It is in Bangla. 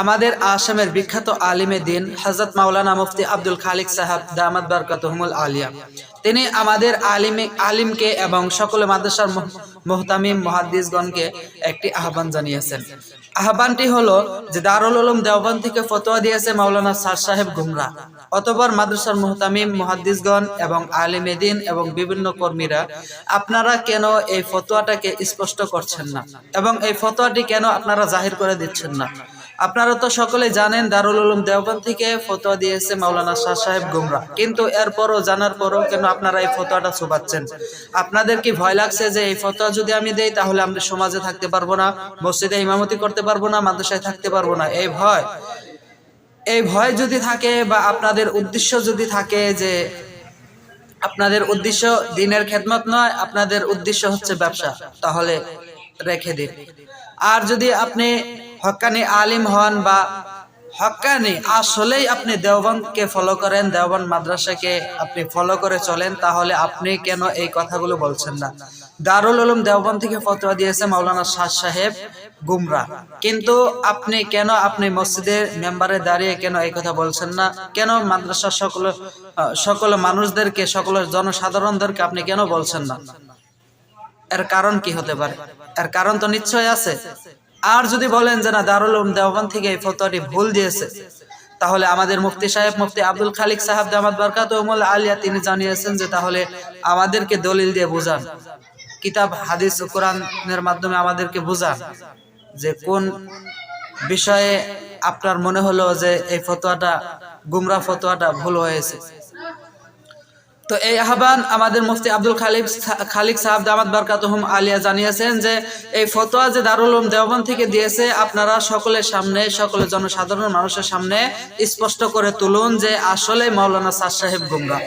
আমাদের আসামের বিখ্যাত আলিমে দিন হজরত মাওলানা মুফতি আব্দুল খালিক সাহাব দামাদ বারকাতহমুল আলিয়া। তিনি আমাদের আলিমে, আলিমকে এবং সকল মাদ্রাসার মোহতামিম মহাদ্দিসগণকে একটি আহ্বান জানিয়েছেন। আহ্বানটি হলো যে দারুল উলুম দেওবান থেকে ফতোয়া দিয়েছে মাওলানা সার সাহেব গুমরা। অতপর মাদ্রাসার মোহতামিম মহাদ্দিসগণ এবং আলিমে দিন এবং বিভিন্ন কর্মীরা, আপনারা কেন এই ফতোয়াটাকে স্পষ্ট করছেন না? এবং এই ফতোয়াটি কেন আপনারা জাহির করে দিচ্ছেন না? আপনারা তো সকলে জানেন দারুল উলুম দেওবন্দ থেকে ফতোয়া দিয়েছে মাওলানা শাহ সাহেব গুমরা। কিন্তু এরপরও, জানার পরও কেন আপনারা এই ফতোয়াটা ছোবাচ্ছেন আপনাদের কি ভয় লাগছে যে এই ফতোয়া যদি আমি দেই, তাহলে আমরা সমাজে থাকতে পারব না, মসজিদে ইমামতি করতে পারব না, মাদ্রাসায় থাকতে পারব না? এই ভয়। এই ভয় যদি থাকে বা আপনাদের উদ্দেশ্য যদি থাকে যে আপনাদের উদ্দেশ্য দিনের খেদমত নয়, আপনাদের উদ্দেশ্য হচ্ছে ব্যবসা, তাহলে রেখে দিন। আর যদি আপনি হক্কানি আলিম হন বা হক্কানি আসলেই আপনি দেওবন্দকে ফলো করেন, দেওবন্দ মাদ্রাসাকে আপনি ফলো করে চলেন, তাহলে আপনি কেন এই কথাগুলো বলছেন না? দারুল উলুম দেওবন্দ থেকে ফতোয়া দিয়েছে মাওলানা শাহ সাহেব গুমরা। কিন্তু আপনি কেন আপনি মসজিদের মেম্বারে দাঁড়িয়ে কেন এই কথা বলছেন না? কেন মাদ্রাসার সকল সকল মানুষদেরকে, সকল জনসাধারণদেরকে আপনি কেন বলছেন না? এর কারণ কি হতে পারে? এর কারণ তো নিশ্চয় আছে। আর যদি বলেন যে না, দারুল দেওবন্দ থেকে এই ফতোয়াটি ভুল দিয়েছে, তাহলে আমাদের মুফতি সাহেব, মুফতি আব্দুল খালিক সাহেব দামাদ বরকাত আলিয়া তিনি জানিয়েছেন যে তাহলে আমাদেরকে দলিল দিয়ে বোঝান। কিতাব, হাদিস ও কোরআনের মাধ্যমে আমাদেরকে বোঝান যে কোন বিষয়ে আপনার মনে হলো যে এই ফতোয়াটা, গুমরা ফতোয়াটা ভুল হয়েছে। তো এই আহ্বান আমাদের মুফতি আব্দুল খালিক খালিক সাহাব দামাত বারকাতহম আলিয়া জানিয়েছেন যে, এই ফতোয়া যে দারুল উলুম দেওবন্দ থেকে দিয়েছে, আপনারা সকলের সামনে, সকলের জনসাধারণ মানুষের সামনে স্পষ্ট করে তুলুন যে আসলে মৌলানা সাদ সাহেব গুমরা